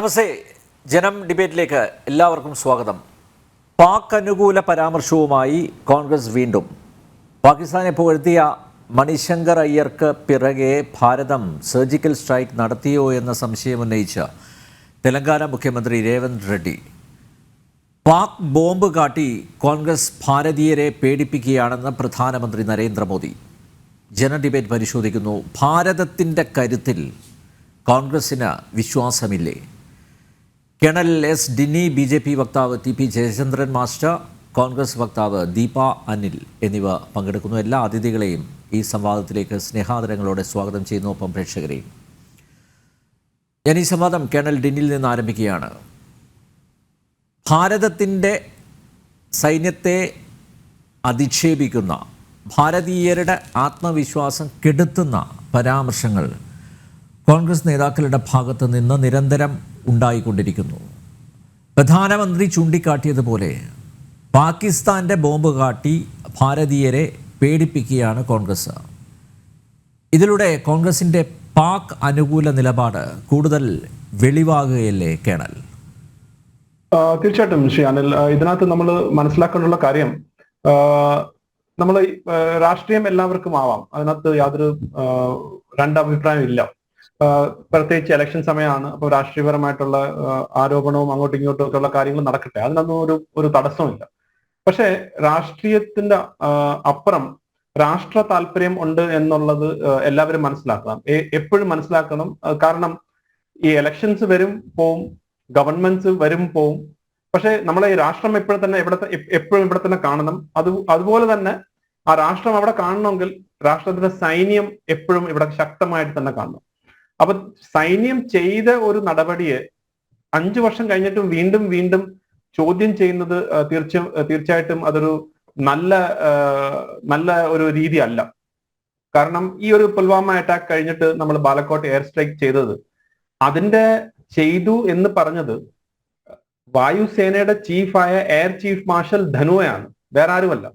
നമസ്തേ. ജനം ഡിബേറ്റിലേക്ക് എല്ലാവർക്കും സ്വാഗതം. പാക് അനുകൂല പരാമർശവുമായി കോൺഗ്രസ് വീണ്ടും. പാകിസ്ഥാനെ പുകഴ്ത്തിയ മണിശങ്കർ അയ്യർക്ക് പിറകെ ഭാരതം സർജിക്കൽ സ്ട്രൈക്ക് നടത്തിയോ എന്ന സംശയം ഉന്നയിച്ച തെലങ്കാന മുഖ്യമന്ത്രി രേവന്ത് റെഡ്ഡി. പാക് ബോംബ് കാട്ടി കോൺഗ്രസ് ഭാരതീയരെ പേടിപ്പിക്കുകയാണെന്ന് പ്രധാനമന്ത്രി നരേന്ദ്രമോദി. ജന ഡിബേറ്റ് പരിശോധിക്കുന്നു. ഭാരതത്തിന്റെ കരുത്തിൽ കോൺഗ്രസ്സിന് വിശ്വാസമില്ലേ? Colonel S Dinny B J P വക്താവ് T P Jayachandran master Congress വക്താവ് ദീപ അനിൽ എന്നിവ പങ്കെടുക്കുന്നു. എല്ലാ അതിഥികളെയും ഈ സംവാദത്തിലേക്ക് സ്നേഹാദരങ്ങളോടെ സ്വാഗതം ചെയ്യുന്നു ഒപ്പം പ്രേക്ഷകരെയും ഞാൻ ഈ സംവാദം കേണൽ ഡിന്നിൽ നിന്ന് ആരംഭിക്കുകയാണ്. ഭാരതത്തിന്റെ സൈന്യത്തെ അധിക്ഷേപിക്കുന്ന ഭാരതീയരുടെ ആത്മവിശ്വാസം കെടുത്തുന്ന പരാമർശങ്ങൾ കോൺഗ്രസ് നേതാക്കളുടെ ഭാഗത്ത് നിന്ന് നിരന്തരം ഉണ്ടായിക്കൊണ്ടിരിക്കുന്നു. പ്രധാനമന്ത്രി ചൂണ്ടിക്കാട്ടിയതുപോലെ പാകിസ്ഥാന്റെ ബോംബ് കാട്ടി ഭാരതീയരെ പേടിപ്പിക്കുകയാണ് കോൺഗ്രസ്. ഇതിലൂടെ കോൺഗ്രസിന്റെ പാക് അനുകൂല നിലപാട് കൂടുതൽ വെളിവാകുകയല്ലേ കേണൽ? തീർച്ചയായിട്ടും ശ്രീ അനിൽ. ഇതിനകത്ത് നമ്മൾ മനസ്സിലാക്കാനുള്ള കാര്യം നമ്മൾ രാഷ്ട്രീയം എല്ലാവർക്കും ആവാം. അതിനകത്ത് യാതൊരു രണ്ടഭിപ്രായം ഇല്ല. പ്രത്യേകിച്ച് ഇലക്ഷൻ സമയമാണ്. അപ്പോൾ രാഷ്ട്രീയപരമായിട്ടുള്ള ആരോപണവും അങ്ങോട്ടും ഇങ്ങോട്ടും ഒക്കെ ഉള്ള കാര്യങ്ങൾ നടക്കട്ടെ. അതിനൊന്നും ഒരു ഒരു തടസ്സമില്ല പക്ഷേ രാഷ്ട്രീയത്തിന്റെ അപ്പുറം രാഷ്ട്ര താല്പര്യം ഉണ്ട് എന്നുള്ളത് എല്ലാവരും മനസ്സിലാക്കണം. എപ്പോഴും മനസ്സിലാക്കണം. കാരണം ഈ ഇലക്ഷൻസ് വരും പോവും. ഗവൺമെന്റ്സ് വരും പോവും. പക്ഷെ നമ്മളെ ഈ രാഷ്ട്രം എപ്പോഴും തന്നെ ഇവിടെ എപ്പോഴും ഇവിടെ തന്നെ കാണണം. അത് അതുപോലെ തന്നെ ആ രാഷ്ട്രം അവിടെ കാണണമെങ്കിൽ രാഷ്ട്രത്തിന്റെ സൈന്യം എപ്പോഴും ഇവിടെ ശക്തമായിട്ട് തന്നെ കാണണം. അപ്പൊ സൈന്യം ചെയ്ത ഒരു നടപടിയെ അഞ്ചു വർഷം കഴിഞ്ഞിട്ടും വീണ്ടും വീണ്ടും ചോദ്യം ചെയ്യുന്നത് തീർച്ച തീർച്ചയായിട്ടും അതൊരു നല്ല നല്ല ഒരു രീതി അല്ല കാരണം ഈ ഒരു പുൽവാമ അറ്റാക്ക് കഴിഞ്ഞിട്ട് നമ്മൾ ബാലക്കോട്ട് എയർ സ്ട്രൈക്ക് ചെയ്തത്. അതിന്റെ ചെയ്തു എന്ന് പറഞ്ഞത് വായുസേനയുടെ ചീഫായ എയർ ചീഫ് മാർഷൽ ധനുവയാണ്. വേറെ ആരുമല്ല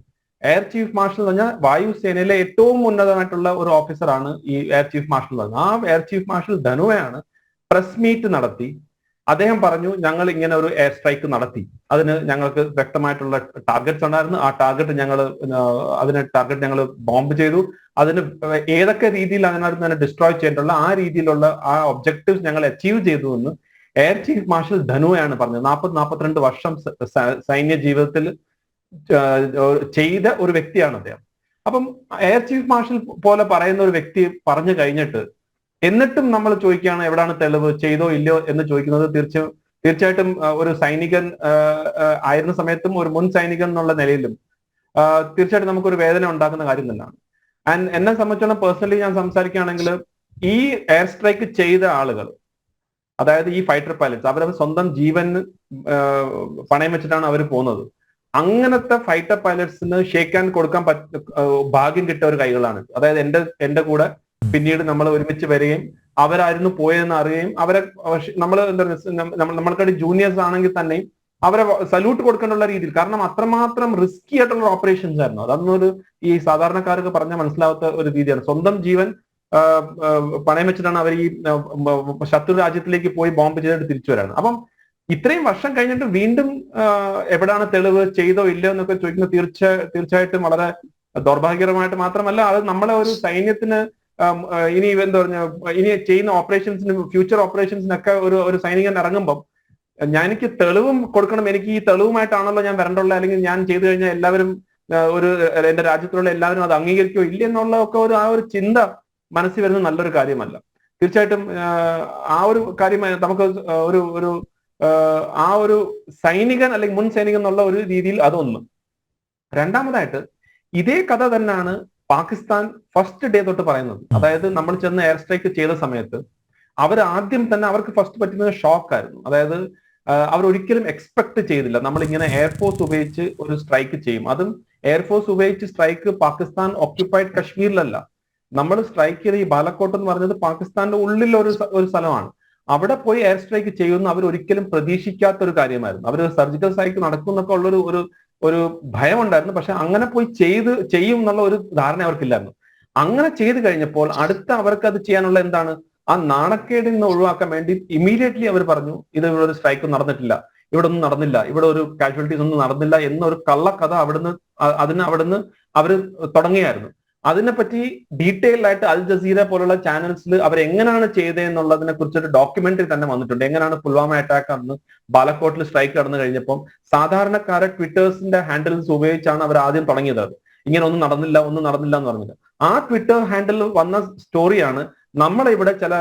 എയർ ചീഫ് മാർഷൽ എന്ന് പറഞ്ഞാൽ വായുസേനയിലെ ഏറ്റവും ഉന്നതമായിട്ടുള്ള ഒരു ഓഫീസറാണ് ഈ എയർ ചീഫ് മാർഷൽ എന്ന് ആ എയർ ചീഫ് മാർഷൽ ധനുവയാണ് പ്രസ് മീറ്റ് നടത്തി. അദ്ദേഹം പറഞ്ഞു ഞങ്ങൾ ഇങ്ങനെ ഒരു എയർ സ്ട്രൈക്ക് നടത്തി. അതിന് ഞങ്ങൾക്ക് വ്യക്തമായിട്ടുള്ള ടാർഗറ്റ്സ് ഉണ്ടായിരുന്നു. ആ ടാർഗറ്റ് ഞങ്ങൾ അതിന് ടാർഗറ്റ് ഞങ്ങൾ ബോംബ് ചെയ്തു. അതിന് ഏതൊക്കെ രീതിയിൽ അതിനകത്ത് തന്നെ ഡിസ്ട്രോയ് ചെയ്തിട്ടുള്ള ആ രീതിയിലുള്ള ആ ഒബ്ജക്റ്റീവ്സ് ഞങ്ങൾ അച്ചീവ് ചെയ്തു എന്ന് എയർ ചീഫ് മാർഷൽ ധനുവയാണ് പറഞ്ഞത്. നാൽപ്പത് നാൽപ്പത്തിരണ്ട് വർഷം സൈന്യ ജീവിതത്തിൽ ചെയ്ത ഒരു വ്യക്തിയാണ് അദ്ദേഹം. അപ്പം എയർ ചീഫ് മാർഷൽ പോലെ പറയുന്ന ഒരു വ്യക്തി പറഞ്ഞു കഴിഞ്ഞിട്ട് എന്നിട്ടും നമ്മൾ ചോദിക്കുകയാണ് എവിടാണ് തെളിവ്? ചെയ്തോ ഇല്ലയോ എന്ന് ചോദിക്കുന്നത് തീർച്ച തീർച്ചയായിട്ടും ഒരു സൈനികൻ ആയിരുന്ന സമയത്തും ഒരു മുൻ സൈനികൻ എന്നുള്ള നിലയിലും തീർച്ചയായിട്ടും നമുക്കൊരു വേദന ഉണ്ടാക്കുന്ന കാര്യം തന്നെയാണ്. ആൻഡ് എന്നെ സംബന്ധിച്ചോളം പേഴ്സണലി ഞാൻ സംസാരിക്കുകയാണെങ്കിൽ ഈ എയർ സ്ട്രൈക്ക് ചെയ്ത ആളുകൾ അതായത് ഈ ഫൈറ്റർ പൈലറ്റ്സ് അവരവർ സ്വന്തം ജീവൻ പണയം വെച്ചിട്ടാണ് അവർ പോകുന്നത്. അങ്ങനത്തെ ഫൈറ്റർ പൈലറ്റ്സിന് ഷേക്കാൻ കൊടുക്കാൻ പറ്റ ഭാഗ്യം കിട്ടിയ ഒരു കൈകളാണ് അതായത് എന്റെ എന്റെ കൂടെ പിന്നീട് നമ്മൾ ഒരുമിച്ച് വരികയും അവരായിരുന്നു പോയതെന്ന് അറിയുകയും അവരെ നമ്മൾ എന്താ നമ്മൾ നമ്മൾക്കടി ജൂനിയേഴ്സ് ആണെങ്കിൽ തന്നെയും അവരെ സല്യൂട്ട് കൊടുക്കേണ്ടുള്ള രീതിയിൽ. കാരണം അത്രമാത്രം റിസ്കി ആയിട്ടുള്ള ഓപ്പറേഷൻസ് ആയിരുന്നു. അതൊന്നൊരു ഈ സാധാരണക്കാർക്ക് പറഞ്ഞാൽ മനസ്സിലാവാത്ത ഒരു രീതിയാണ്. സ്വന്തം ജീവൻ പണയം വെച്ചിട്ടാണ് അവർ ഈ ശത്രു രാജ്യത്തിലേക്ക് പോയി ബോംബ് ചെയ്തിട്ട് തിരിച്ചു വരാണ്. അപ്പം ഇത്രയും വർഷം കഴിഞ്ഞിട്ട് വീണ്ടും എവിടാണ് തെളിവ് ചെയ്തോ ഇല്ലയോ എന്നൊക്കെ ചോദിക്കുന്നത് തീർച്ച തീർച്ചയായിട്ടും വളരെ ദൗർഭാഗ്യകരമായിട്ട് മാത്രമല്ല അത് നമ്മളെ ഒരു സൈന്യത്തിന് ഇനി എന്താ പറഞ്ഞ ഇനി ചെയ്യുന്ന ഓപ്പറേഷൻസിന് ഫ്യൂച്ചർ ഓപ്പറേഷൻസിനൊക്കെ ഒരു ഒരു സൈനികൻ ഇറങ്ങുമ്പം ഞാൻ എനിക്ക് തെളിവും കൊടുക്കണം എനിക്ക് ഈ തെളിവുമായിട്ടാണല്ലോ ഞാൻ വരണ്ടുള്ള അല്ലെങ്കിൽ ഞാൻ ചെയ്തു കഴിഞ്ഞാൽ എല്ലാവരും ഒരു എന്റെ രാജ്യത്തിലുള്ള എല്ലാവരും അത് അംഗീകരിക്കോ ഇല്ല എന്നുള്ള ഒക്കെ ഒരു ആ ഒരു ചിന്ത മനസ്സിൽ വരുന്ന നല്ലൊരു കാര്യമല്ല. തീർച്ചയായിട്ടും ആ ഒരു കാര്യം നമുക്ക് ഒരു ഒരു ആ, ഒരു സൈനികൻ അല്ലെങ്കിൽ മുൻ സൈനികൻ എന്നുള്ള ഒരു രീതിയിൽ അതൊന്ന് രണ്ടാമതായിട്ട് ഇതേ കഥ തന്നെയാണ് പാകിസ്ഥാൻ ഫസ്റ്റ് ഡേ തൊട്ട് പറയുന്നത്. അതായത് നമ്മൾ ചെന്ന് എയർ സ്ട്രൈക്ക് ചെയ്ത സമയത്ത് അവർ ആദ്യം തന്നെ അവർക്ക് ഫസ്റ്റ് പറ്റുന്നത് ഷോക്ക് ആയിരുന്നു. അതായത് അവർ ഒരിക്കലും എക്സ്പെക്ട് ചെയ്തില്ല. നമ്മൾ ഇങ്ങനെ എയർഫോഴ്സ് ഉപയോഗിച്ച് ഒരു സ്ട്രൈക്ക് ചെയ്യും. അതും എയർഫോഴ്സ് ഉപയോഗിച്ച് സ്ട്രൈക്ക് പാകിസ്ഥാൻ ഓക്യുപ്പൈഡ് കശ്മീരിലല്ല. നമ്മൾ സ്ട്രൈക്ക് ചെയ്ത ഈ ബാലക്കോട്ട് എന്ന് പറഞ്ഞത് പാകിസ്ഥാന്റെ ഉള്ളിൽ ഒരു ഒരു സ്ഥലമാണ്. അവിടെ പോയി എയർ സ്ട്രൈക്ക് ചെയ്യുന്ന അവർ ഒരിക്കലും പ്രതീക്ഷിക്കാത്ത ഒരു കാര്യമായിരുന്നു. അവർ സർജിക്കൽ സ്ട്രൈക്ക് നടക്കും എന്നൊക്കെ ഉള്ളൊരു ഒരു ഒരു ഭയം ഉണ്ടായിരുന്നു. പക്ഷെ അങ്ങനെ പോയി ചെയ്ത് ചെയ്യും എന്നുള്ള ഒരു ധാരണ അവർക്കില്ലായിരുന്നു. അങ്ങനെ ചെയ്തു കഴിഞ്ഞപ്പോൾ അടുത്ത അവർക്ക് അത് ചെയ്യാനുള്ള എന്താണ്? ആ നാണക്കേടിൽ നിന്ന് ഒഴിവാക്കാൻ വേണ്ടി ഇമീഡിയറ്റ്ലി അവർ പറഞ്ഞു ഇത് ഇവിടെ ഒരു സ്ട്രൈക്ക് നടന്നിട്ടില്ല. ഇവിടെ ഒന്നും നടന്നില്ല. ഇവിടെ ഒരു കാഷ്വാലിറ്റീസ് ഒന്നും നടന്നില്ല എന്നൊരു കള്ളക്കഥ അവിടുന്ന് അതിന് അവിടുന്ന് അവർ തുടങ്ങിയായിരുന്നു അതിനെപ്പറ്റി ഡീറ്റെയിൽ ആയിട്ട് അൽ ജസീര പോലുള്ള ചാനൽസിൽ അവർ എങ്ങനെയാണ് ചെയ്തതെന്നുള്ളതിനെ കുറിച്ചൊരു ഡോക്യുമെന്ററി തന്നെ വന്നിട്ടുണ്ട്. എങ്ങനെയാണ് പുൽവാമ അറ്റാക്ക് അന്ന് ബാലക്കോട്ടിൽ സ്ട്രൈക്ക് നടന്നു കഴിഞ്ഞപ്പം സാധാരണക്കാരെ ട്വിറ്റേഴ്സിന്റെ ഹാൻഡിൽസ് ഉപയോഗിച്ചാണ് അവർ ആദ്യം തുടങ്ങിയത് അത്. ഇങ്ങനെ ഒന്നും നടന്നില്ല ഒന്നും നടന്നില്ല എന്ന് പറഞ്ഞില്ല ആ ട്വിറ്റർ ഹാൻഡിൽ വന്ന സ്റ്റോറിയാണ് നമ്മളെ ഇവിടെ ചില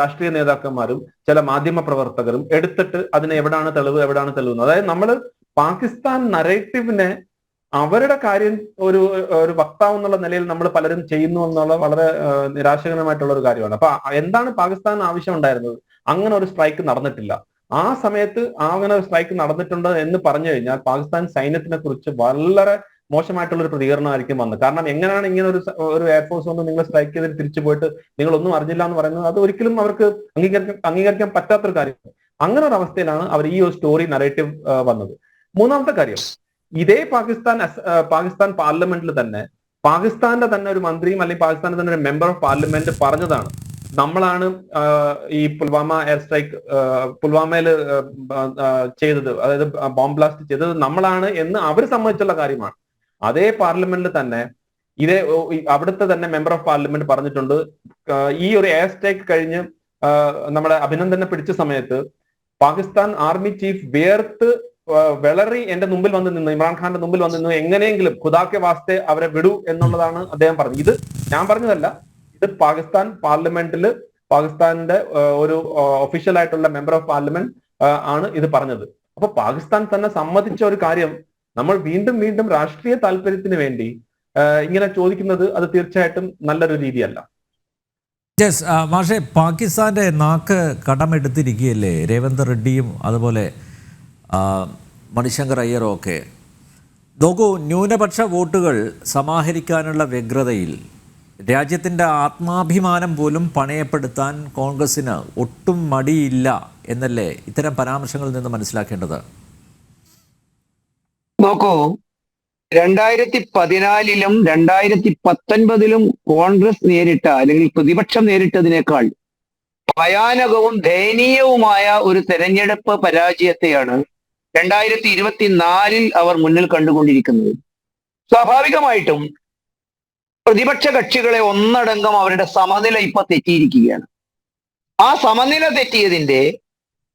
രാഷ്ട്രീയ നേതാക്കന്മാരും ചില മാധ്യമ പ്രവർത്തകരും എടുത്തിട്ട് അതിനെ എവിടാണ് തെളിവ് എവിടാണ് തെളിവ് അതായത് നമ്മൾ പാകിസ്ഥാൻ നറേറ്റീവിനെ അവരുടെ കാര്യം ഒരു ഒരു വക്താവ് എന്നുള്ള നിലയിൽ നമ്മൾ പലരും ചെയ്യുന്നു എന്നുള്ള വളരെ നിരാശകരമായിട്ടുള്ള ഒരു കാര്യമാണ്. അപ്പൊ എന്താണ് പാകിസ്ഥാൻ ആവശ്യം ഉണ്ടായിരുന്നത് അങ്ങനെ ഒരു സ്ട്രൈക്ക് നടന്നിട്ടില്ല. ആ സമയത്ത് അങ്ങനെ ഒരു സ്ട്രൈക്ക് നടന്നിട്ടുണ്ട് എന്ന് പറഞ്ഞു കഴിഞ്ഞാൽ പാകിസ്ഥാൻ സൈന്യത്തിനെ കുറിച്ച് വളരെ മോശമായിട്ടുള്ള ഒരു പ്രതികരണമായിരിക്കും വന്നത്. കാരണം എങ്ങനെയാണ് ഇങ്ങനെ ഒരു ഒരു എയർഫോഴ്സ് വന്ന് നിങ്ങൾ സ്ട്രൈക്ക് ചെയ്തിട്ട് തിരിച്ചു പോയിട്ട് നിങ്ങൾ ഒന്നും അറിഞ്ഞില്ല എന്ന് പറയുന്നത് അത് ഒരിക്കലും അവർക്ക് അംഗീകരിക്കാൻ അംഗീകരിക്കാൻ പറ്റാത്തൊരു കാര്യമാണ് അങ്ങനെ ഒരു അവസ്ഥയിലാണ് അവർ ഈ ഒരു സ്റ്റോറി നറേറ്റീവ് വന്നത്. മൂന്നാമത്തെ കാര്യം. ഇതേ പാകിസ്ഥാൻ പാകിസ്ഥാൻ പാർലമെന്റിൽ തന്നെ പാകിസ്ഥാന്റെ തന്നെ ഒരു മന്ത്രിയും അല്ലെങ്കിൽ പാകിസ്ഥാന്റെ തന്നെ ഒരു മെമ്പർ ഓഫ് പാർലമെന്റ് പറഞ്ഞതാണ്. നമ്മളാണ് ഈ പുൽവാമ എയർ സ്ട്രൈക്ക് പുൽവാമയിൽ ചെയ്തത് അതായത് ബോംബ് ബ്ലാസ്റ്റ് ചെയ്തത് നമ്മളാണ് എന്ന് അവർ സമ്മതിച്ചുള്ള കാര്യമാണ്. അതേ പാർലമെന്റിൽ തന്നെ ഇതേ അവിടുത്തെ തന്നെ മെമ്പർ ഓഫ് പാർലമെന്റ് പറഞ്ഞിട്ടുണ്ട് ഈ ഒരു എയർ സ്ട്രൈക്ക് കഴിഞ്ഞ് നമ്മുടെ അഭിനന്ദനെ പിടിച്ച സമയത്ത് പാകിസ്ഥാൻ ആർമി ചീഫ് വേർത്ത് വെളറി എന്റെ മുമ്പിൽ വന്ന് നിന്ന് ഇമ്രാൻഖാന്റെ മുമ്പിൽ വന്ന് നിന്നു എങ്ങനെയെങ്കിലും ഖുദാക്കെ വാസ്തെ അവരെ വിടൂ എന്നുള്ളതാണ് അദ്ദേഹം പറഞ്ഞത്. ഇത് ഞാൻ പറഞ്ഞതല്ല ഇത് പാകിസ്ഥാൻ പാർലമെന്റിൽ പാകിസ്ഥാന്റെ ഒരു ഒഫീഷ്യൽ ആയിട്ടുള്ള മെമ്പർ ഓഫ് പാർലമെന്റ് ആണ് ഇത് പറഞ്ഞത്. അപ്പൊ പാകിസ്ഥാൻ തന്നെ സമ്മതിച്ച ഒരു കാര്യം നമ്മൾ വീണ്ടും വീണ്ടും രാഷ്ട്രീയ താല്പര്യത്തിന് വേണ്ടി ഇങ്ങനെ ചോദിക്കുന്നത് അത് തീർച്ചയായിട്ടും നല്ലൊരു രീതിയല്ല. മാഷെ പാകിസ്ഥാന്റെ നാക്ക് കടമെടുത്തിരിക്കുകയല്ലേ? രേവന്ത് റെഡ്ഡിയും അതുപോലെ മണിശങ്കർ അയ്യറോ ഒക്കെ നോക്കൂ ന്യൂനപക്ഷ വോട്ടുകൾ സമാഹരിക്കാനുള്ള വ്യഗ്രതയിൽ രാജ്യത്തിന്റെ ആത്മാഭിമാനം പോലും പണയപ്പെടുത്താൻ കോൺഗ്രസ്സിന് ഒട്ടും മടിയില്ല എന്നല്ലേ ഇത്തരം പരാമർശങ്ങളിൽ നിന്ന് മനസ്സിലാക്കേണ്ടത്? നോക്കൂ രണ്ടായിരത്തി പതിനാലിലും രണ്ടായിരത്തി പത്തൊൻപതിലും കോൺഗ്രസ് നേരിട്ട അല്ലെങ്കിൽ പ്രതിപക്ഷം നേരിട്ടതിനേക്കാൾ ഭയാനകവും ദയനീയവുമായ ഒരു തെരഞ്ഞെടുപ്പ് പരാജയത്തെയാണ് രണ്ടായിരത്തി ഇരുപത്തിനാലിൽ അവർ മുന്നിൽ കണ്ടുകൊണ്ടിരിക്കുന്നത്. സ്വാഭാവികമായിട്ടും പ്രതിപക്ഷ കക്ഷികളെ ഒന്നടങ്കം അവരുടെ സമനില ഇപ്പൊ തെറ്റിയിരിക്കുകയാണ്. ആ സമനില തെറ്റിയതിന്റെ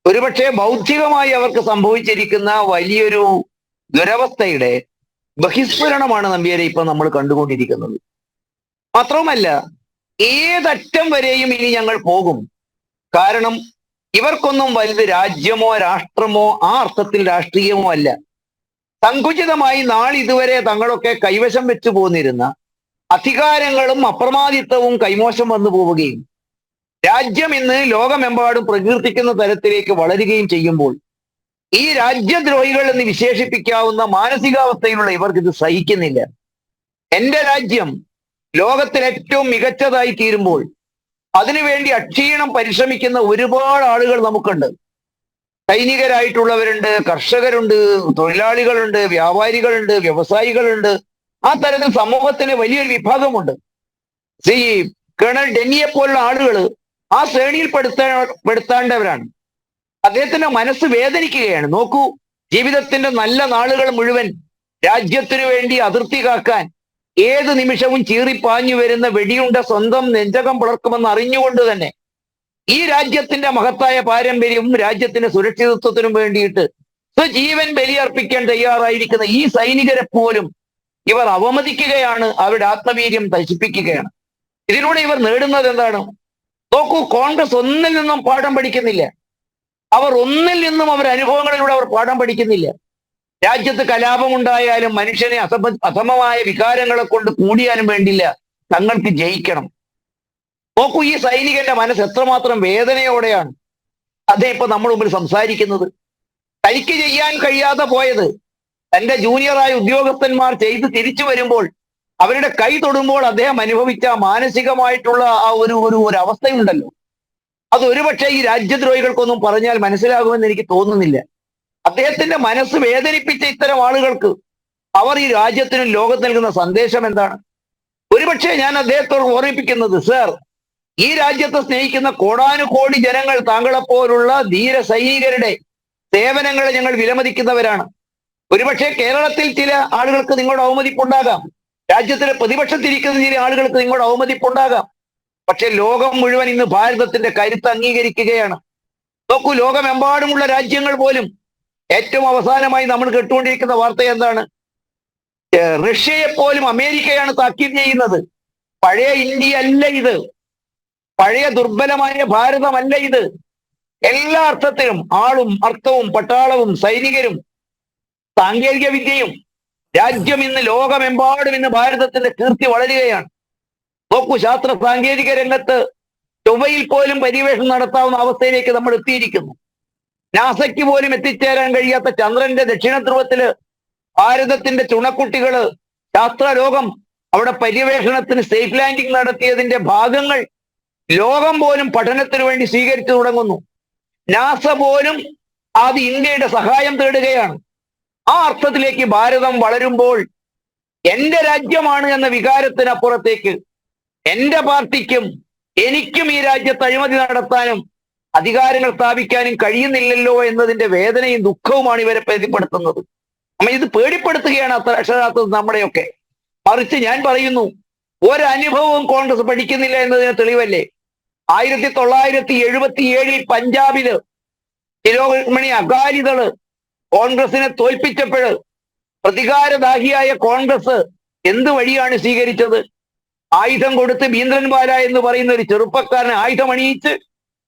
ഒരുപക്ഷെ ബൗദ്ധികമായി അവർക്ക് സംഭവിച്ചിരിക്കുന്ന വലിയൊരു ദുരവസ്ഥയുടെ ബഹിസ്ഫുരണമാണ് നമ്പ്യാരെ ഇപ്പൊ നമ്മൾ കണ്ടുകൊണ്ടിരിക്കുന്നത്. മാത്രവുമല്ല ഏതറ്റം വരെയും ഇനി ഞങ്ങൾ പോകും. കാരണം ഇവർക്കൊന്നും വലുത് രാജ്യമോ രാഷ്ട്രമോ ആ അർത്ഥത്തിൽ രാഷ്ട്രീയമോ അല്ല. സങ്കുചിതമായി നാളിതുവരെ തങ്ങളൊക്കെ കൈവശം വെച്ചു പോന്നിരുന്ന അധികാരങ്ങളും അപ്രമാദിത്വവും കൈമോശം വന്നു പോവുകയും രാജ്യം ഇന്ന് ലോകമെമ്പാടും പ്രകീർത്തിക്കുന്ന തരത്തിലേക്ക് വളരുകയും ചെയ്യുമ്പോൾ ഈ രാജ്യദ്രോഹികൾ എന്ന് വിശേഷിപ്പിക്കാവുന്ന മാനസികാവസ്ഥയിലുള്ള ഇവർക്ക് ഇത് സഹിക്കുന്നില്ല. എന്റെ രാജ്യം ലോകത്തിൽ ഏറ്റവും മികച്ചതായി തീരുമ്പോൾ അതിനുവേണ്ടി അക്ഷീണം പരിശ്രമിക്കുന്ന ഒരുപാട് ആളുകൾ നമുക്കുണ്ട്. സൈനികരായിട്ടുള്ളവരുണ്ട് കർഷകരുണ്ട് തൊഴിലാളികളുണ്ട് വ്യാപാരികളുണ്ട് വ്യവസായികളുണ്ട്. ആ തരത്തിൽ സമൂഹത്തിന് വലിയൊരു വിഭാഗമുണ്ട്. ഈ കേണൽ ഡെന്നിയെ പോലുള്ള ആളുകൾ ആ ശ്രേണിയിൽ പെടുത്താ പെടുത്താണ്ടവരാണ്. അദ്ദേഹത്തിന്റെ മനസ്സ് വേദനിക്കുകയാണ്. നോക്കൂ ജീവിതത്തിന്റെ നല്ല നാളുകൾ മുഴുവൻ രാജ്യത്തിനു വേണ്ടി അതിർത്തി കാക്കാൻ ഏത് നിമിഷവും ചീറിപ്പാഞ്ഞു വരുന്ന വെടിയുണ്ട സ്വന്തം നെഞ്ചകം പിളർക്കുമെന്ന് അറിഞ്ഞുകൊണ്ട് തന്നെ ഈ രാജ്യത്തിന്റെ മഹത്തായ പാരമ്പര്യവും രാജ്യത്തിന്റെ സുരക്ഷിതത്വത്തിനും വേണ്ടിയിട്ട് സ്വജീവൻ ബലിയർപ്പിക്കാൻ തയ്യാറായിരിക്കുന്ന ഈ സൈനികരെ പോലും ഇവർ അവമതിക്കുകയാണ് അവരുടെ ആത്മവീര്യം നശിപ്പിക്കുകയാണ്. ഇതിലൂടെ ഇവർ നേടുന്നത് എന്താണ്? നോക്കൂ കോൺഗ്രസ് ഒന്നിൽ നിന്നും പാഠം പഠിക്കുന്നില്ല. അവർ ഒന്നിൽ നിന്നും അവർ അനുഭവങ്ങളിലൂടെ അവർ പാഠം പഠിക്കുന്നില്ല. രാജ്യത്ത് കലാപമുണ്ടായാലും മനുഷ്യനെ അസമ അസമമായ വികാരങ്ങളെ കൊണ്ട് കൂടിയാലും വേണ്ടില്ല. തങ്ങൾക്ക് ജയിക്കണം. നോക്കൂ ഈ സൈനികന്റെ മനസ്സ് എത്രമാത്രം വേദനയോടെയാണ്. അതേ ഇപ്പൊ നമ്മൾ മുമ്പിൽ സംസാരിക്കുന്നത്. തനിക്ക് ചെയ്യാൻ കഴിയാതെ പോയത്. തന്റെ ജൂനിയറായ ഉദ്യോഗസ്ഥന്മാർ ചെയ്ത് തിരിച്ചു വരുമ്പോൾ അവരുടെ കൈ തൊടുമ്പോൾ അദ്ദേഹം അനുഭവിച്ച മാനസികമായിട്ടുള്ള ആ ഒരു ഒരു ഒരു അവസ്ഥയുണ്ടല്ലോ. അത് ഒരുപക്ഷെ ഈ രാജ്യദ്രോഹികൾക്കൊന്നും പറഞ്ഞാൽ മനസ്സിലാകുമെന്ന് എനിക്ക് തോന്നുന്നില്ല. അദ്ദേഹത്തിന്റെ മനസ്സ് വേദനിപ്പിച്ച ഇത്തരം ആളുകൾക്ക് അവർ ഈ രാജ്യത്തിനും ലോകത്ത് നൽകുന്ന സന്ദേശം എന്താണ്? ഒരുപക്ഷെ ഞാൻ അദ്ദേഹത്തോട് ഓർമ്മിപ്പിക്കുന്നത് സർ ഈ രാജ്യത്തെ സ്നേഹിക്കുന്ന കോടാനുകോടി ജനങ്ങൾ താങ്കളെപ്പോലുള്ള ധീര സൈനികരുടെ സേവനങ്ങളെ ഞങ്ങൾ വിലമതിക്കുന്നവരാണ്. ഒരുപക്ഷെ കേരളത്തിൽ ചില ആളുകൾക്ക് നിങ്ങളുടെ അവമതിപ്പുണ്ടാകാം. രാജ്യത്തിലെ പ്രതിപക്ഷത്തിരിക്കുന്ന ചില ആളുകൾക്ക് നിങ്ങളുടെ അവമതിപ്പുണ്ടാകാം. പക്ഷെ ലോകം മുഴുവൻ ഇന്ന് ഭാരതത്തിന്റെ കരുത്ത് അംഗീകരിക്കുകയാണ്. നോക്കൂ ലോകമെമ്പാടുമുള്ള രാജ്യങ്ങൾ പോലും ഏറ്റവും അവസാനമായി നമ്മൾ കേട്ടുകൊണ്ടിരിക്കുന്ന വാർത്ത എന്താണ്? റഷ്യയെ പോലും അമേരിക്കയാണ് താക്കീത് ചെയ്യുന്നത്. പഴയ ഇന്ത്യ അല്ല ഇത്. പഴയ ദുർബലമായ ഭാരതമല്ല ഇത്. എല്ലാ അർത്ഥത്തിലും ആളും അർത്ഥവും പട്ടാളവും സൈനികരും സാങ്കേതിക വിദ്യയും രാജ്യം ഇന്ന് ലോകമെമ്പാടും ഇന്ന് ഭാരതത്തിന്റെ കീർത്തി വളരുകയാണ്. നോക്കൂ ശാസ്ത്ര സാങ്കേതിക രംഗത്ത് ചൊവ്വയിൽ പോലും പര്യവേഷണം നടത്താവുന്ന അവസ്ഥയിലേക്ക് നമ്മൾ എത്തിയിരിക്കുന്നു. നാസയ്ക്ക് പോലും എത്തിച്ചേരാൻ കഴിയാത്ത ചന്ദ്രന്റെ ദക്ഷിണ ധ്രുവത്തിൽ ഭാരതത്തിന്റെ ചുണക്കുട്ടികൾ ശാസ്ത്രലോകം അവിടെ പര്യവേഷണത്തിന് സേഫ് ലാൻഡിംഗ് നടത്തിയതിന്റെ ഭാഗങ്ങൾ ലോകം പോലും പഠനത്തിന് വേണ്ടി സ്വീകരിച്ചു തുടങ്ങുന്നു. നാസ പോലും അത് ഇന്ത്യയുടെ സഹായം തേടുകയാണ്. ആ അർത്ഥത്തിലേക്ക് ഭാരതം വളരുമ്പോൾ എന്റെ രാജ്യമാണ് എന്ന വികാരത്തിനപ്പുറത്തേക്ക് എന്റെ പാർട്ടിക്കും എനിക്കും ഈ രാജ്യത്ത് അഴിമതി നടത്താനും അധികാരങ്ങൾ സ്ഥാപിക്കാനും കഴിയുന്നില്ലല്ലോ എന്നതിന്റെ വേദനയും ദുഃഖവുമാണ് ഇവരെ പേടിപ്പെടുത്തുന്നത് അമ്മ ഇത് പേടിപ്പെടുത്തുകയാണ് അത്ര അക്ഷരാർത്ഥത്തിൽ നമ്മുടെയൊക്കെ. മറിച്ച് ഞാൻ പറയുന്നു ഒരനുഭവവും കോൺഗ്രസ് പഠിക്കുന്നില്ല എന്നതിന് തെളിവല്ലേ? ആയിരത്തി തൊള്ളായിരത്തി എഴുപത്തി ഏഴിൽ പഞ്ചാബിൽ ശിരോമണി അകാലിദൾ കോൺഗ്രസിനെ തോൽപ്പിച്ചപ്പോൾ പ്രതികാരദാഹിയായ കോൺഗ്രസ് എന്ത് വഴിയാണ് സ്വീകരിച്ചത്? ആയുധം കൊടുത്ത് ബീന്ദ്രൻപാല എന്ന് പറയുന്ന ഒരു ചെറുപ്പക്കാരനെ ആയുധം അണിയിച്ച്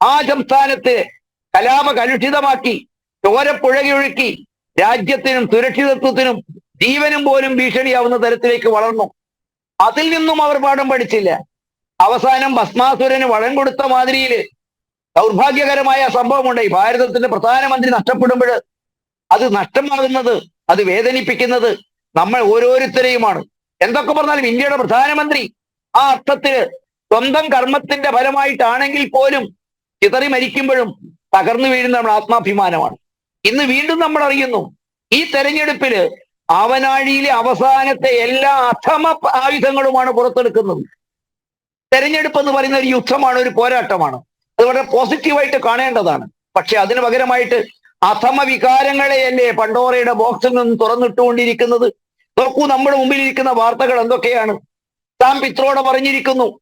ആ സംസ്ഥാനത്ത് കലാപ കലുഷിതമാക്കി ചോരപ്പുഴയൊഴുക്കി രാജ്യത്തിനും സുരക്ഷിതത്വത്തിനും ജീവനും പോലും ഭീഷണിയാവുന്ന തരത്തിലേക്ക് വളർന്നു. അതിൽ നിന്നും അവർ പാഠം പഠിച്ചില്ല. അവസാനം ഭസ്മാസുരന് വളം കൊടുത്ത മാതിരിയിൽ ദൗർഭാഗ്യകരമായ സംഭവമുണ്ടായി. ഭാരതത്തിന്റെ പ്രധാനമന്ത്രി നഷ്ടപ്പെടുമ്പോൾ അത് നഷ്ടമാകുന്നത് അത് വേദനിപ്പിക്കുന്നത് നമ്മൾ ഓരോരുത്തരെയുമാണ്. എന്തൊക്കെ പറഞ്ഞാലും ഇന്ത്യയുടെ പ്രധാനമന്ത്രി ആ അർത്ഥത്തിൽ സ്വന്തം കർമ്മത്തിന്റെ ഫലമായിട്ടാണെങ്കിൽ പോലും ചിതറി മരിക്കുമ്പോഴും തകർന്നു വീഴുന്ന നമ്മൾ ആത്മാഭിമാനമാണ്. ഇന്ന് വീണ്ടും നമ്മൾ അറിയുന്നു ഈ തെരഞ്ഞെടുപ്പിൽ അവനാഴിയിലെ അവസാനത്തെ എല്ലാ അധമ ആയുധങ്ങളുമാണ് പുറത്തെടുക്കുന്നത്. തെരഞ്ഞെടുപ്പ് എന്ന് പറയുന്ന ഒരു യുദ്ധമാണ് ഒരു പോരാട്ടമാണ്. അത് വളരെ പോസിറ്റീവായിട്ട് കാണേണ്ടതാണ്. പക്ഷെ അതിന് പകരമായിട്ട് അധമ വികാരങ്ങളെയല്ലേ പണ്ടോറയുടെ ബോക്സിൽ നിന്ന് തുറന്നിട്ടുകൊണ്ടിരിക്കുന്നത്? നോക്കൂ നമ്മുടെ മുമ്പിലിരിക്കുന്ന വാർത്തകൾ എന്തൊക്കെയാണ്? താൻ പിത്രോടെ പറഞ്ഞിരിക്കുന്നു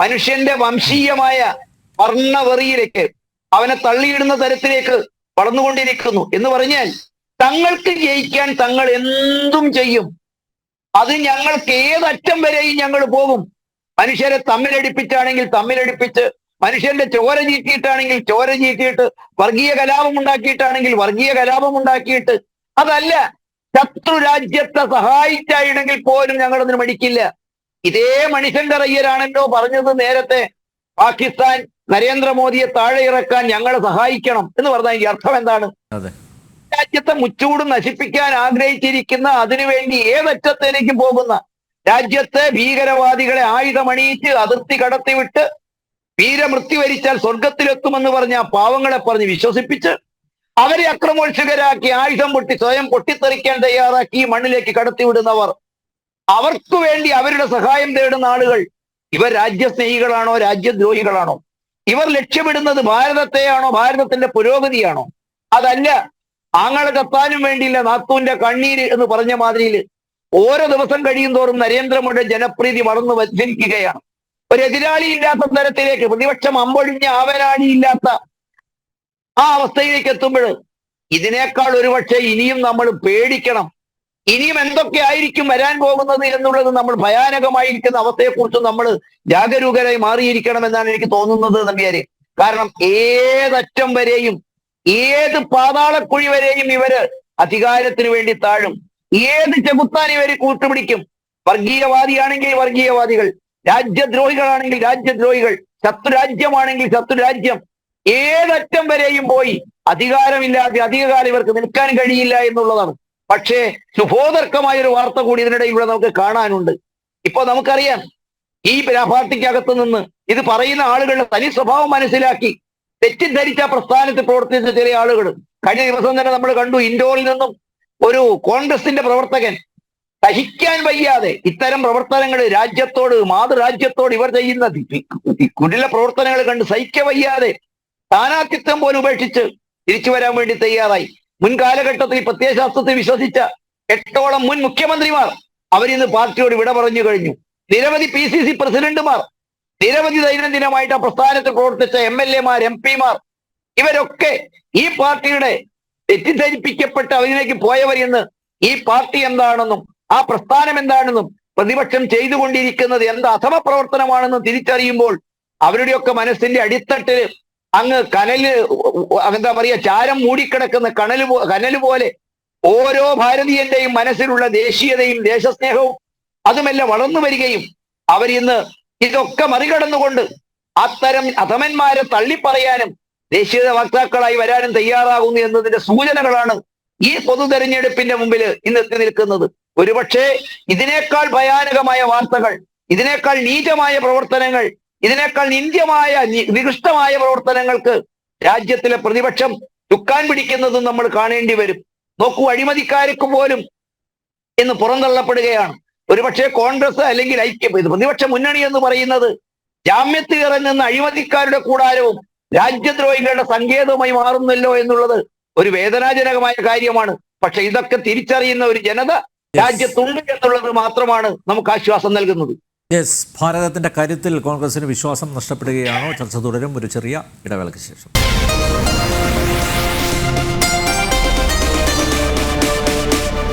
മനുഷ്യന്റെ വംശീയമായ വർണവെറിയിലേക്ക് അവനെ തള്ളിയിടുന്ന തരത്തിലേക്ക് വളർന്നുകൊണ്ടിരിക്കുന്നു എന്ന് പറഞ്ഞാൽ തങ്ങൾക്ക് ജയിക്കാൻ തങ്ങൾ എന്തും ചെയ്യും. അത് ഞങ്ങൾക്ക് ഏതറ്റം വരെയും ഞങ്ങൾ പോകും. മനുഷ്യരെ തമ്മിലടിപ്പിച്ചാണെങ്കിൽ തമ്മിലടിപ്പിച്ച് മനുഷ്യന്റെ ചോര ചീറ്റിയിട്ടാണെങ്കിൽ ചോര ചീറ്റിയിട്ട് വർഗീയ കലാപം ഉണ്ടാക്കിയിട്ടാണെങ്കിൽ വർഗീയ കലാപം ഉണ്ടാക്കിയിട്ട് അതല്ല ശത്രു രാജ്യത്തെ സഹായിച്ചായിണെങ്കിൽ പോലും അതിന് മടിക്കില്ല. ഇതേ മനുഷ്യന്റെ റയ്യരാണല്ലോ പറഞ്ഞത് നേരത്തെ പാകിസ്ഥാൻ നരേന്ദ്രമോദിയെ താഴെ ഇറക്കാൻ ഞങ്ങളെ സഹായിക്കണം എന്ന് പറഞ്ഞാൽ ഈ അർത്ഥം എന്താണ്? രാജ്യത്തെ മുച്ചൂട് നശിപ്പിക്കാൻ ആഗ്രഹിച്ചിരിക്കുന്ന അതിനുവേണ്ടി ഏതറ്റത്തേക്കും പോകുന്ന രാജ്യത്തെ ഭീകരവാദികളെ ആയുധമണിയിച്ച് അതിർത്തി കടത്തിവിട്ട് വീരമൃത്യു വരിച്ചാൽ സ്വർഗത്തിലെത്തുമെന്ന് പറഞ്ഞ ആ പാവങ്ങളെ പറഞ്ഞ് വിശ്വസിപ്പിച്ച് അവരെ അക്രമോത്സുകരാക്കി ആയുധം പൊട്ടി സ്വയം പൊട്ടിത്തെറിക്കാൻ തയ്യാറാക്കി ഈ മണ്ണിലേക്ക് കടത്തിവിടുന്നവർ. അവർക്ക് വേണ്ടി അവരുടെ സഹായം തേടുന്ന ആളുകൾ ഇവർ രാജ്യസ്നേഹികളാണോ രാജ്യദ്രോഹികളാണോ? ഇവർ ലക്ഷ്യമിടുന്നത് ഭാരതത്തെയാണോ ഭാരതത്തിന്റെ പുരോഗതിയാണോ? അതല്ല ആങ്ങളെ കത്താനും വേണ്ടിയില്ല നാത്തൂന്റെ കണ്ണീര് എന്ന് പറഞ്ഞ മാതിരിയിൽ ഓരോ ദിവസം കഴിയും തോറും നരേന്ദ്രമോദിയുടെ ജനപ്രീതി വളർന്നു വധിക്കുകയാണ് ഒരു എതിരാളി ഇല്ലാത്ത തരത്തിലേക്ക് പ്രതിപക്ഷം അമ്പൊഴിഞ്ഞ ആവനാഴിയില്ലാത്ത ആ അവസ്ഥയിലേക്ക് എത്തുമ്പോൾ ഇതിനേക്കാൾ ഒരുപക്ഷെ ഇനിയും നമ്മൾ പേടിക്കണം. ഇനിയും എന്തൊക്കെയായിരിക്കും വരാൻ പോകുന്നത് എന്നുള്ളത് നമ്മൾ ഭയാനകമായിരിക്കുന്ന അവസ്ഥയെക്കുറിച്ച് നമ്മൾ ജാഗരൂകരായി മാറിയിരിക്കണം എന്നാണ് എനിക്ക് തോന്നുന്നത് നമ്പ്യാര്. കാരണം ഏതറ്റം വരെയും ഏത് പാതാളക്കുഴി വരെയും ഇവർ അധികാരത്തിന് വേണ്ടി താഴും. ഏത് ചെകുത്താൻ ഇവർ കൂട്ടുപിടിക്കും? വർഗീയവാദിയാണെങ്കിൽ വർഗീയവാദികൾ രാജ്യദ്രോഹികളാണെങ്കിൽ രാജ്യദ്രോഹികൾ ശത്രുരാജ്യമാണെങ്കിൽ ശത്രുരാജ്യം. ഏതറ്റം വരെയും പോയി അധികാരമില്ലാതെ അധികകാലം ഇവർക്ക് നിൽക്കാൻ കഴിയില്ല എന്നുള്ളതാണ്. പക്ഷേ സുബോധർക്കമായൊരു വാർത്ത കൂടി ഇതിനിടയിലൂടെ നമുക്ക് കാണാനുണ്ട്. ഇപ്പൊ നമുക്കറിയാം ഈ പാർട്ടിക്കകത്ത് നിന്ന് ഇത് പറയുന്ന ആളുകളുടെ തനി സ്വഭാവം മനസ്സിലാക്കി തെറ്റിദ്ധരിച്ച പ്രസ്ഥാനത്ത് പ്രവർത്തിച്ച ചില ആളുകൾ. കഴിഞ്ഞ ദിവസം തന്നെ നമ്മൾ കണ്ടു ഇൻഡോറിൽ നിന്നും ഒരു കോൺഗ്രസിന്റെ പ്രവർത്തകൻ സഹിക്കാൻ വയ്യാതെ ഇത്തരം പ്രവർത്തനങ്ങൾ രാജ്യത്തോട് മാതൃരാജ്യത്തോട് ഇവർ ചെയ്യുന്ന കുടില പ്രവർത്തനങ്ങൾ കണ്ട് സഹിക്ക വയ്യാതെ സ്ഥാനാർത്ഥിത്വം പോലും ഉപേക്ഷിച്ച് തിരിച്ചു വരാൻ വേണ്ടി തയ്യാറായി. മുൻ കാലഘട്ടത്തിൽ പ്രത്യയശാസ്ത്രത്തിൽ വിശ്വസിച്ച എട്ടോളം മുൻ മുഖ്യമന്ത്രിമാർ അവരിന്ന് പാർട്ടിയോട് വിട പറഞ്ഞു കഴിഞ്ഞു. നിരവധി പി സി സി പ്രസിഡന്റുമാർ നിരവധി ദൈനംദിനമായിട്ട് ആ പ്രസ്ഥാനത്തിൽ പ്രവർത്തിച്ച എം എൽ എമാർ എം പിമാർ ഇവരൊക്കെ ഈ പാർട്ടിയുടെ തെറ്റിദ്ധരിപ്പിക്കപ്പെട്ട് അതിലേക്ക് പോയവർ എന്ന് ഈ പാർട്ടി എന്താണെന്നും ആ പ്രസ്ഥാനം എന്താണെന്നും പ്രതിപക്ഷം ചെയ്തുകൊണ്ടിരിക്കുന്നത് എന്ത് അധമ പ്രവർത്തനമാണെന്നും തിരിച്ചറിയുമ്പോൾ അവരുടെയൊക്കെ മനസ്സിന്റെ അടിത്തട്ടിൽ അങ്ങ് കനൽ എന്താ പറയാ ചാരം മൂടിക്കിടക്കുന്ന കണൽ പോ- കനൽ പോലെ ഓരോ ഭാരതീയന്റെയും മനസ്സിലുള്ള ദേശീയതയും ദേശസ്നേഹവും അതുമെല്ലാം വളർന്നു വരികയും അവരിന്ന് ഇതൊക്കെ മറികടന്നുകൊണ്ട് അത്തരം അധമന്മാരെ തള്ളിപ്പറയാനും ദേശീയത വക്താക്കളായി വരാനും തയ്യാറാകുന്നു എന്നതിന്റെ സൂചനകളാണ് ഈ പൊതു തെരഞ്ഞെടുപ്പിന്റെ മുമ്പിൽ ഇന്ന് എത്തി നിൽക്കുന്നത് ഒരുപക്ഷെ ഇതിനേക്കാൾ ഭയാനകമായ വാർത്തകൾ ഇതിനേക്കാൾ നീചമായ പ്രവർത്തനങ്ങൾ ഇതിനേക്കാൾ നിന്ദ്യമായ നികൃഷ്ടമായ പ്രവർത്തനങ്ങൾക്ക് രാജ്യത്തിലെ പ്രതിപക്ഷം ചുക്കാൻ പിടിക്കുന്നതും നമ്മൾ കാണേണ്ടി വരും. നോക്കൂ അഴിമതിക്കാർക്ക് പോലും ഇന്ന് പുറന്തള്ളപ്പെടുകയാണ്. ഒരുപക്ഷെ കോൺഗ്രസ് അല്ലെങ്കിൽ ഐക്യം ഇത് പ്രതിപക്ഷ മുന്നണി എന്ന് പറയുന്നത് ജാമ്യത്തിൽ ഇറങ്ങുന്ന അഴിമതിക്കാരുടെ കൂടാരവും രാജ്യദ്രോഹികളുടെ സങ്കേതവുമായി മാറുന്നല്ലോ എന്നുള്ളത് ഒരു വേദനാജനകമായ കാര്യമാണ്. പക്ഷെ ഇതൊക്കെ തിരിച്ചറിയുന്ന ഒരു ജനത രാജ്യത്തുണ്ട് എന്നുള്ളത് മാത്രമാണ് നമുക്ക് ആശ്വാസം നൽകുന്നത്. യെസ് ഭാരതത്തിന്റെ കരുത്തിൽ കോൺഗ്രസിന് വിശ്വാസം നഷ്ടപ്പെടുകയാണോ? ചർച്ച തുടരും. ഒരു ചെറിയ ഇടവേളയ്ക്ക് ശേഷം.